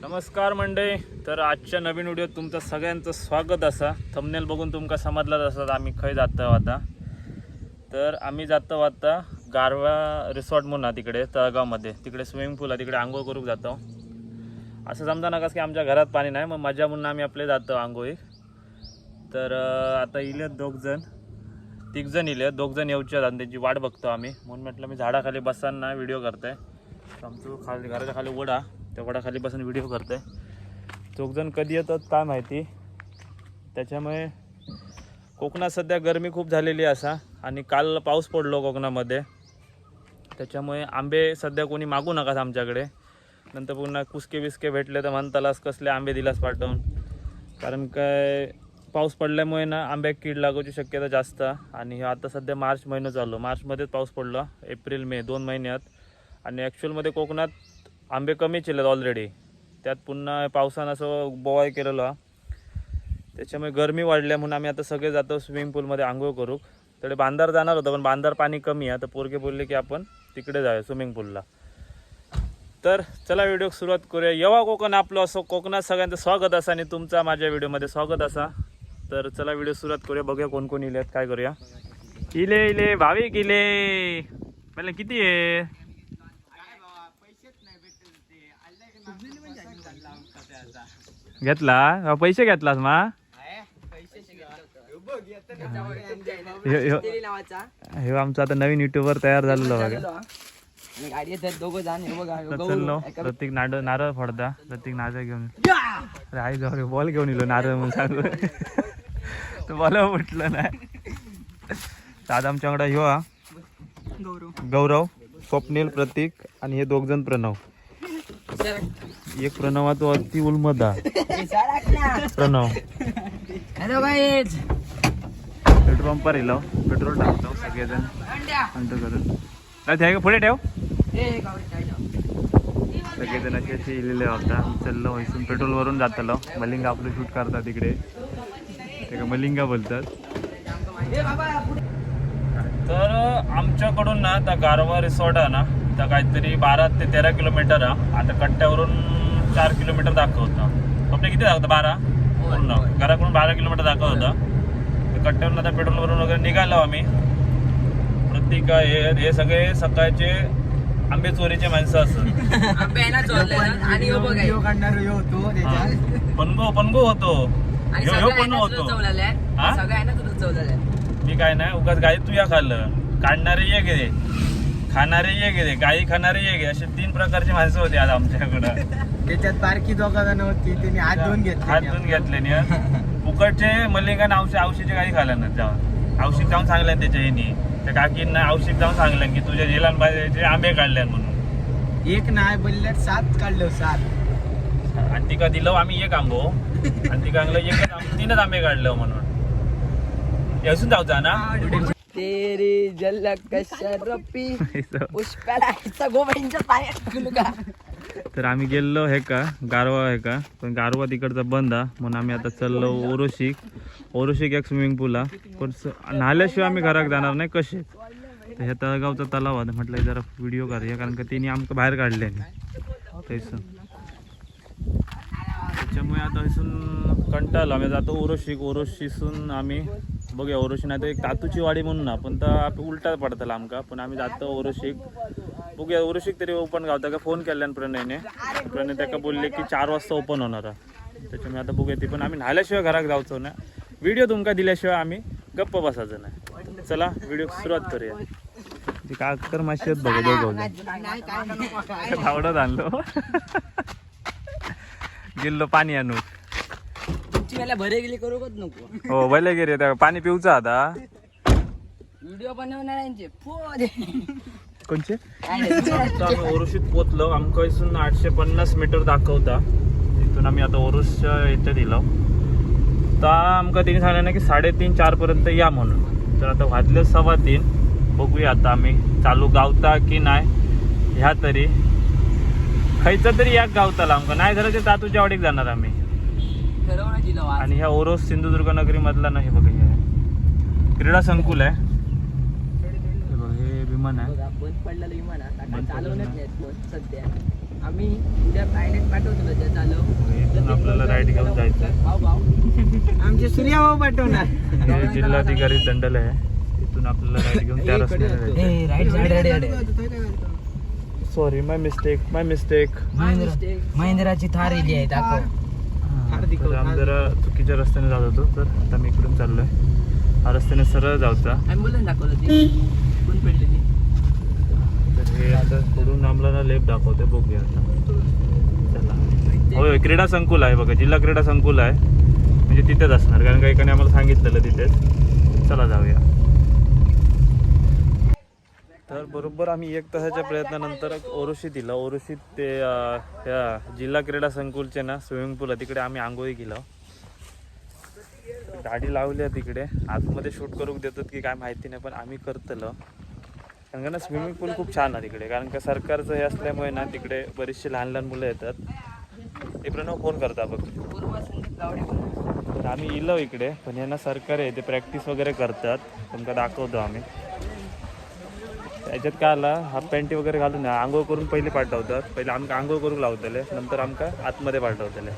नमस्कार मंडळी तर आजच्या नवीन व्हिडिओत तुमचं सगळ्यांचं स्वागत असा. थंबनेल बघून तुमका समजलाच असतात आम्ही खंय जातो आता. तर आम्ही जातो आता गारवा रिसॉर्ट म्हणून हा तिकडे तळगावमध्ये. तिकडे स्विमिंग पूल आहे तिकडे आंघोळ करूक जातो. असं समजा नका की आमच्या घरात पाणी नाही मग मजा म्हणून आम्ही आपले जातो आंघोळी तर आता इले दोघ जण तिघ जण इले दोघ जण येऊचे आणि त्यांची वाट बघतो आम्ही. म्हणून म्हटलं मी झाडाखाली बसताना व्हिडिओ करतोय. आमचं खाली घराच्या खाली वडा त्या वडाखाली बसून व्हिडिओ करतोय. दोघ जण कधी येतात काय माहिती. त्याच्यामुळे कोकणात सध्या गरमी खूप झालेली असा. आणि काल पाऊस पडलो कोकणामध्ये. त्याच्यामुळे आंबे सध्या कोणी मागू नकास आमच्याकडे. नंतर पुन्हा कुसके बिस्के भेटले तर म्हणतालास कसले आंबे दिलास पाठवून. कारण काय पाऊस पडल्यामुळे ना आंब्याक कीड लागायची शक्यता जास्त आणि हे आता सध्या मार्च महिना चालू. मार्चमध्येच पाऊस पडला एप्रिल मे दोन महिन्यात. आणि ॲक्च्युअलमध्ये कोकणात आंबे कमी आहेत ऑलरेडी त्यात पुन्हा पावसानं असं बोवाय केलेलं. त्याच्यामुळे गरमी वाढल्या म्हणून आम्ही आता सगळे जातो स्विमिंग पूलमध्ये आंघोळ करू. तडे बांधार जाणार होतं पण बांधार पाणी कमी आहे. तर पोरगे बोलले की आपण तिकडे जाऊया स्विमिंग पूलला तर चला व्हिडिओ सुरुवात करूया. येवा कोकण आपलं असं कोकणात सगळ्यांचं स्वागत असा आणि तुमचा माझ्या व्हिडिओमध्ये स्वागत असा. तर चला व्हिडिओ सुरुवात करूया. बघूया कोण कोण इले आहेत काय करूया. इले इले भाविक इले. पहिले किती आहे? घेतला? पैसे घेतलास मा? हे आमचं आता नवीन युट्यूबर तयार झालेलो बघा. चाललो. प्रत्येक नारळ नारळ फोडता. प्रत्येक नारळ घेऊन. आई जाऊ बॉल घेऊन येलो नारळ म्हणून सांगू. तर बॉल म्हटलं नाही. आज आमच्याकडे ह्यो हा गौरव स्वप्नील प्रतीक आणि हे दोघ जण प्रणव. एक प्रणव हा तो अति उलमदा. प्रणव. Hello guys. पेट्रोल पंपार येलो पेट्रोल टाकतो सगळेजण. अंत करून. का? पुढे ठेव. सगळेजण असे असे इलेले होता. चाललो वैसून पेट्रोल वरून जातलो. मलिंगा आपलं शूट करतात तिकडे ते का मलिंगा बोलतात. तर आमच्याकडून ना त्या गारवा रिसॉर्ट आहे ना त्या काहीतरी बारा ते तेरा किलोमीटर आहे. आता कट्ट्यावरून चार किलोमीटर दाखवतं आपल्या किती दाखवतं? बारा? पूर्ण घराकडून बारा किलोमीटर दाखवतं तर कट्ट्यावरून आता पेट्रोलवरून वगैरे निघालो आम्ही. प्रत्येक हे हे सगळे सकाळचे आंबे चोरीचे माणसं असतात. पनगो पनगो होतो. आणि ह्यो- पण होतो. हा? आहे आहे. मी काय नाही उगाच गाई तुया खाल्लं. काढणारे ये गे खाणारे ये गे गाई खाणारे ये गे असे तीन प्रकारची माणसं होती आज आमच्याकडं. त्याच्यात बारकी दोघा जण होती त्यांनी हात धुवून घेतले हात धुवून घेतले नि फुकटचे मल्लिकाने औषध औषधीचे काही खाल्लं ना जाऊन औषध जाऊन सांगल्यान त्याच्या ह्यानी त्या काकींना औषध जाऊन सांगल्यान की तुझ्या झेलान पाहिजे आंबे काढल्यान म्हणून. एक नाही बोलल्यात सात काढलं सात. आणि तिका दिलं आम्ही एक आंबो. आणि एकच तीनच आंबे काढलं म्हणून. असून जाऊचा ना. तेरी शरपी. पुष्पाला गोबाईंच्या पायात तर आम्ही गेलो हे का गारवा आहे का. पण गारवा तिकडचा बंद हा. म्हणून आम्ही आता चाललो ओरोशिक. ओरोशिक एक स्विमिंग पूल हा. पण स- न्हाल्याशिवाय आम्ही घरात जाणार नाही. कसे? तर ह्या तळगावचा तलाव आहे. म्हटलं हे जरा व्हिडिओ करूया कारण का त्यांनी आमचं बाहेर काढले थंयसून त्याच्यामुळे आता इथून कंटाळलो. आम्ही जातो ओरोशिक ओरोशीसून आम्ही बघूया. ओरोशी नाही तर एक तातूची वाडी म्हणून ना पण तर आप- उलटा पडतला आमका पण आम्ही जातो ओरोशिक. बघूया ओरोशिक तरी ओपन गावता का? फोन केल्यान प्रणयने. प्रणय त्याका बोलले की चार वाजता ओपन होणार आहे. त्याच्यामुळे आता बघूया ती. पण आम्ही न्हाल्याशिवाय घरात जाऊचो ना. व्हिडिओ तुमका दिल्याशिवाय आम्ही गप्प बसायचं नाही चला व्हिडिओ सुरुवात करूया. ती काकर माशी बघा धावडत आणलो गेलो पाणी आणू तुमची मला भरे गेली करू कच नको? हो बैल गेले त्या पाणी पिऊचा आता. व्हिडिओ दे. कोणचे. आता आम्ही ओरुशीत पोचलो आमका इथून आठशे पन्नास मीटर दाखवता. तिथून आम्ही आता ओरुसच्या याच्यात दिलो. तर आमका तिने सांगितलं ना की साडेतीन चार पर्यंत या म्हणून. तर आता वाजले सव्वा तीन. बघूया आता आम्ही चालू गावता की नाही. ह्या तरी. खायचं तरी याक गावताला आमका नाही झालं ते तातूच्या वाडीक जाणार आम्ही. आणि ह्या ओरोस सिंधुदुर्ग नगरी मधला नाही बघा हे क्रीडा संकुल आहे. हे बघा, हे विमान आहे. बंद पडलेलं विमान. आता बंद चालवण्यात. नाहीत सध्या. आम्ही उद्या पायलट पाठवतो त्या चालव. इथून आपल्याला राईड घेऊन जायचं. भाऊ भाऊ. आमचे सूर्यभाऊ पाठवणार. हे जिल्हाधिकारी दंडल आहे. इथून आपल्याला राईड घेऊन त्या रस्त्याने जायचं. Right sorry my mistake my mistake महिंद्राची Thar इली आहे दाखव. हार्दिक तर आम्ही जरा चुकीच्या रस्त्याने जात होतो तर आता मी इकडून चाललोय. हा रस्त्याने सरळ जाऊचा. ॲम्ब्युलन्स दाखवलं ती. कोण पडलेली तर हे आता आम्हाला लेप दाखवते बघूया आता. चला. होय होय क्रीडा संकुल आहे बघा जिल्हा क्रीडा संकुल आहे. म्हणजे तिथेच असणार कारण काही आम्हाला सांगितलेलं तिथेच. चला जाऊया तर बरोबर आम्ही एक तासाच्या प्रयत्नानंतर ओरोशी दिला. ओरोशीत ते या ह्या जिल्हा क्रीडा संकुलचे ना स्विमिंग पूल आहे. तिकडे आम्ही आंघोळी केलं. गाडी लावली आहे तिकडे. आतमध्ये शूट करू देतात की काय माहिती नाही पण आम्ही करतलं. कारण का ना स्विमिंग पूल खूप छान आहे तिकडे. कारण का सरकारचं हे असल्यामुळे ना तिकडे बरीचशी लहान लहान मुलं येतात. ते प्रणव फोन करता बघ. तर आम्ही इलो इकडे पण यांना सरकार आहे ते प्रॅक्टिस वगैरे करतात. तुमका दाखवतो आम्ही. याच्यात काय आला? हाफ पॅन्टी वगैरे घालून आंघोळ करून पहिले पाठवतात. पहिले आमकां आंघोळ करून लावतले. नंतर आमका आतमध्ये पाठवतले.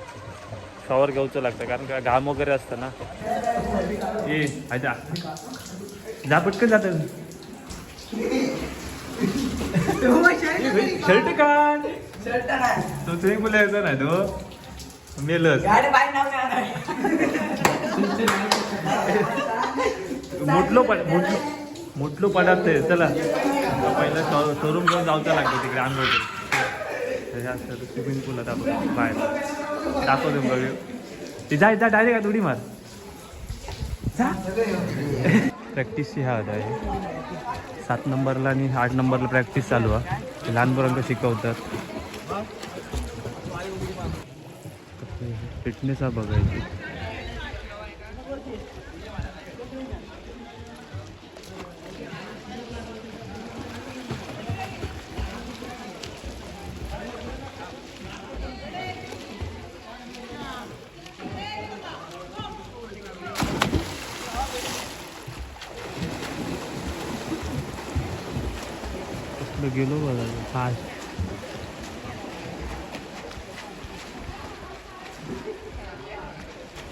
शॉवर घेऊचं लागतं. कारण का घाम वगैरे असतं ना. ए आयता जा पटकन जात शर्ट काढ. तो तुम्ही पूल यायचा नाही तो. मेलच. मुटलो पड मुटलो मुटलो पदार्थ आहे. चला. पहिला शोरूम घेऊन जाऊचा लागतं तिकडे आंघोळ स्विमिंग पूल आता आपण बाहेर. दाखवतो बघू ते जा जा डायरेक्ट उडी मार. प्रॅक्टिसची ह्या होता हे सात नंबरला आणि आठ नंबरला प्रॅक्टिस चालू आहे लहान पोरांना शिकवतात. फिटनेस हा बघायची. गेलो बघा फास्ट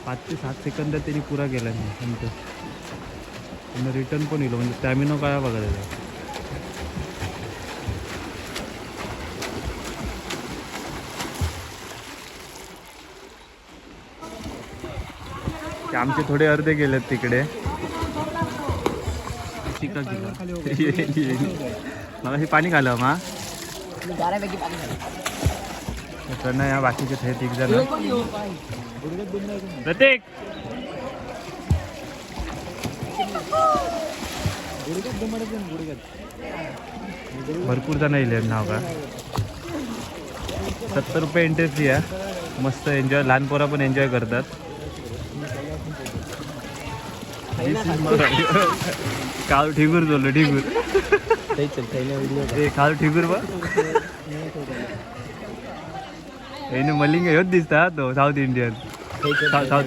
पाच ते सात सेकंदात त्यांनी पुरा केला नाही आमचं रिटर्न पण येलो म्हणजे स्टॅमिनो काय बघा त्याचा. आमचे थोडे अर्धे गेलेत तिकडे. चिका मला हे पाणी खालं मा. तर या बाकीचे हे तिघ जण. प्रत्येक भरपूर जण येईल नाव का? सत्तर रुपये एंट्री फी आहे. मस्त एन्जॉय लहान पोरं पण एन्जॉय करतात. काल ठिगूर बोललो ठिगूर. ए काल ठिगूर बा. एने मलिंग ह्योच दिसता तो साऊथ इंडियन साऊथ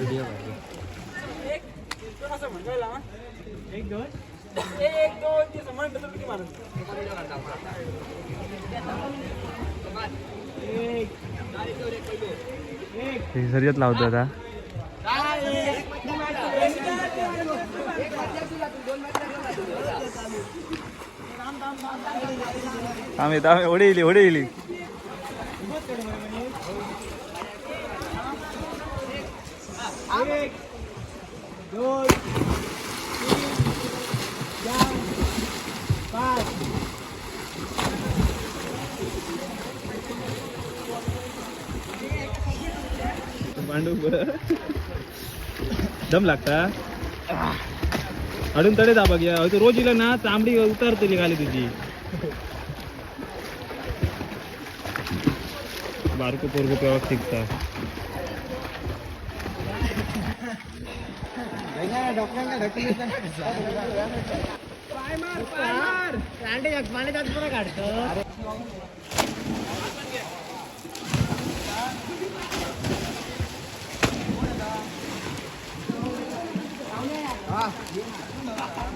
हे शर्यत लावतो आता. थांबे थांबे ओढे येईल ओढे येईल मांडू दम लागता अडून तडे दाबा घ्या. तो रोज इला ना चांबडी उतारतली खाली तुझी बारको पोरगो पेवाक शिकता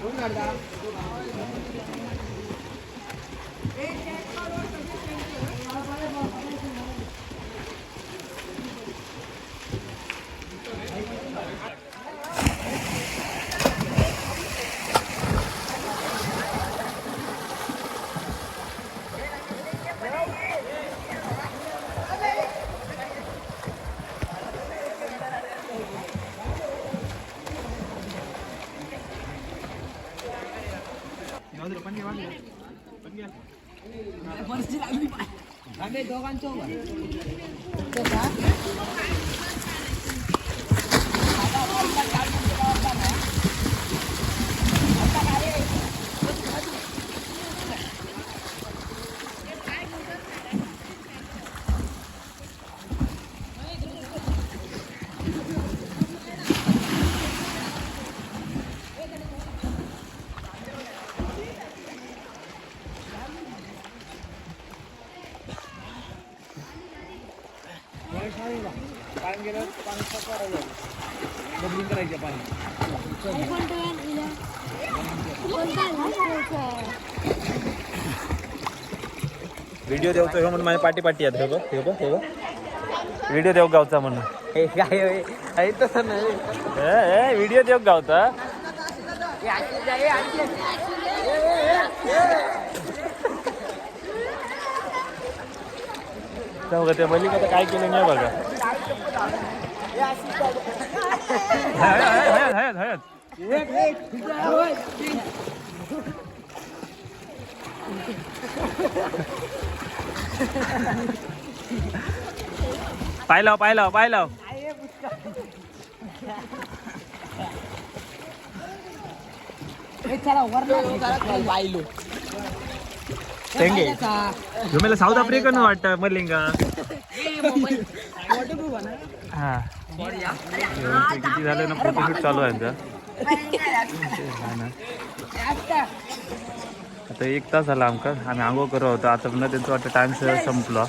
Bunlar da. panggil panggil panggil baru sih lagi pak ada. काढतो आम्ही दोघांचो व्हिडिओ देवतो हे म्हणून माझ्या पाठी पाठी आहेत. बघ हे बघ हे बघ. व्हिडिओ देव गावचा म्हणून. काय तसं नाही. व्हिडिओ देव गावचा? जाऊ का त्या मलिका काय केलं नाही बघा. हयत हयत हयत हयत पाय लाव पाय लाव पाय लाव चला वरला पाहिलो थँगे तुम्हाला साऊथ आफ्रिकन वाटतं मलिंगा हा. किती झालं ना फोटोशूट चालू आहे ना. आता एक तास झाला आमका आम्ही आंघोळ करत होतो. आता पुन्हा त्यांचं वाटतं टाइम संपलो.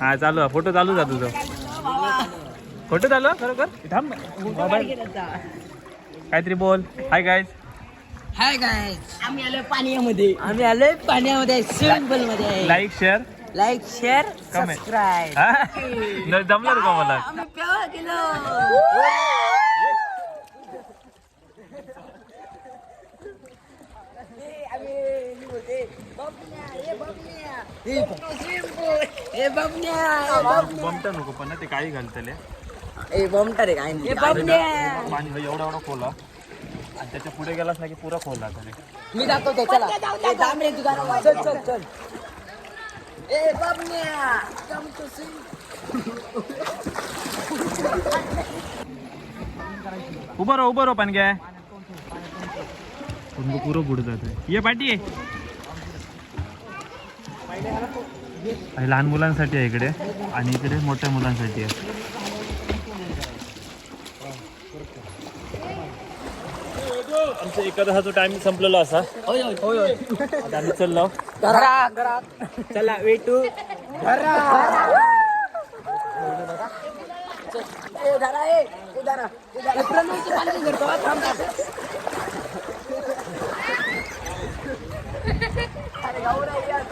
हा चालू आहे. फोटो चालू आहे तुझं. फोटो चालू खरोखर थांब. मोबाईल. काहीतरी बोल. हाय गाईज हाय काय आम्ही आलोय पाण्यामध्ये. आम्ही आलोय पाण्यामध्ये स्विमिंग पूल मध्ये. Like share like share Comment. Subscribe हा? न- जमलं का मला? आम्ही पेवा गेलो? ए बबन्या बमटा नको पण ना ते काही घालतले. ए बमटा रे काय ए बबन्या. पाणी एवढा एवढा खोला आणि त्याच्या पुढे गेलास ना की पुरा खोला तरी मी दाखवतो चला. ए थांब रे तुझा चल चल चल. ए बबन्या उभं राहा उभं राहा पण काय पुन्हा पुरं पुढे जात ये पाठी लहान मुलांसाठी आहे इकडे. आणि इकडे मोठ्या मुलांसाठी आहे. आमचा एखादा जो टाइम संपलेला असा. होय होय होय होय. आता आम्ही चाललो घरा घरा चला वेटू घरा ए धरा ए ए धरा ए धरा प्रणवची पालखी करतो हा, थांब थांब. अरे गौरव या.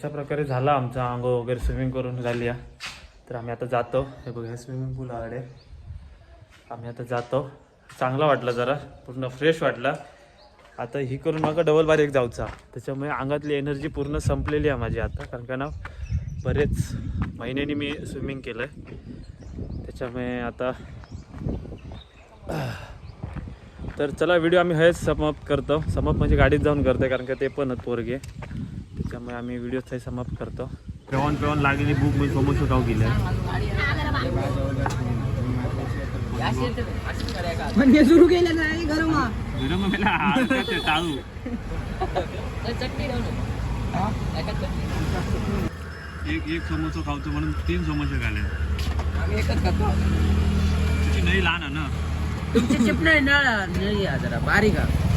अशा प्रकारे झाला आमचा अंग वगैरे स्विमिंग करून झाली आहे. तर आम्ही आता जातो. हे बघा हे स्विमिंग पूल आडे आम्ही आता जातो. चांगला वाटला जरा. पूर्ण फ्रेश वाटला. आता ही करून नका डबल बारीक जाऊचा. त्याच्यामुळे अंगातली एनर्जी पूर्ण संपलेली आहे माझी आता. कारण का ना बरेच महिन्यांनी मी स्विमिंग केलं आहे त्याच्यामुळे आता तर चला व्हिडिओ आम्ही हेच समाप्त करतो. समाप्त म्हणजे गाडीत जाऊन करतो कारण का ते पण आहेत पोरगे. त्याच्यामुळे आम्ही व्हिडिओ थंय समाप्त करतो. पेवण पेवण लागलेली बुक मी समोर गाव गेलं. म्हणजे सुरू केलं नाही गरम हा. मला टाळू एक एक समोसा खावतो म्हणून तीन समोसे खाले. आम्ही एकच खातो. तुझी नाही लहान आहे ना. तुमची चिप नाही ना नाही आहे जरा बारीक आहे.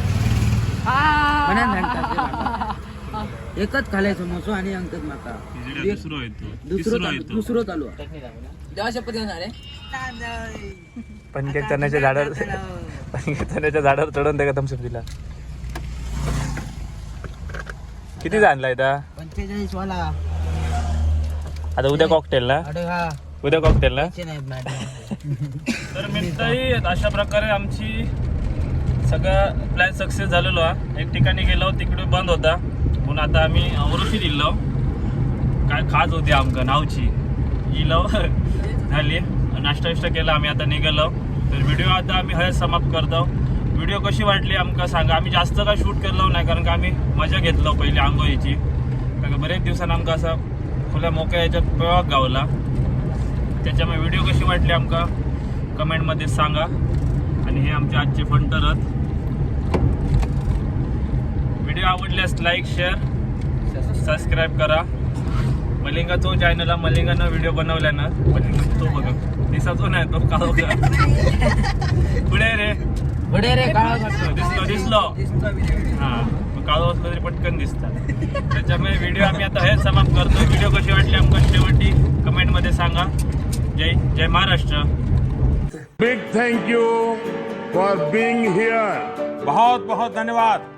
एकच खालाय समोसो आणि अंकच माका. तिसरा दुसरं चालू दुसरं पनकेक चण्याच्या झाडावर पनकेक चण्याच्या झाडावर चढवून त्या थम्सअप दिला किती आणलाय ता पंचेचाळीस वाला. आता उद्या कॉकटेल ना? हा. उद्या कॉकटेल ना? नाहीत. तर मित्रही अशा प्रकारे आमची सगळा प्लॅन सक्सेस झालेलो हा. एक ठिकाणी गेलो तिकडे बंद होता. म्हणून आता आम्ही औरशी दिलो काय खाज होती आमका नावची. इलो. झाली. नाश्ता विष्टा केला आम्ही आता निघालो. तर व्हिडिओ आता आम्ही हय समाप्त करतो. व्हिडिओ कशी वाटली आमकां सांगा. आम्ही जास्त काय शूट केलो नाही कारण का आम्ही मजा घेतलो पहिली आंघोळीची. कारण का बरेच दिवसान आमकां असं खुल्या मोकळ्या याच्यात प्रवाग गावला. त्याच्यामुळे व्हिडिओ कशी वाटली आमकां? कमेंटमध्ये सांगा. आणि हे आमचे आजचे फंटरत आवडल्यास लाईक शेअर सबस्क्राईब करा. मलिंगा तो चॅनलला मलिंगानं व्हिडिओ बनवल्या ना मलिंगा तो बघा. दिसाचो नाही तो काळो पुढे रे. पुढे रे. दिसलो दिसलो. हा काळो असलो तरी पटकन दिसतात त्याच्यामुळे व्हिडिओ आम्ही आता हेच समाप्त करतो व्हिडिओ कशी वाटली आमका शेवटी कमेंटमध्ये सांगा. जय जय Maharashtra. Thank you for being here. बहुत बहुत धन्यवाद.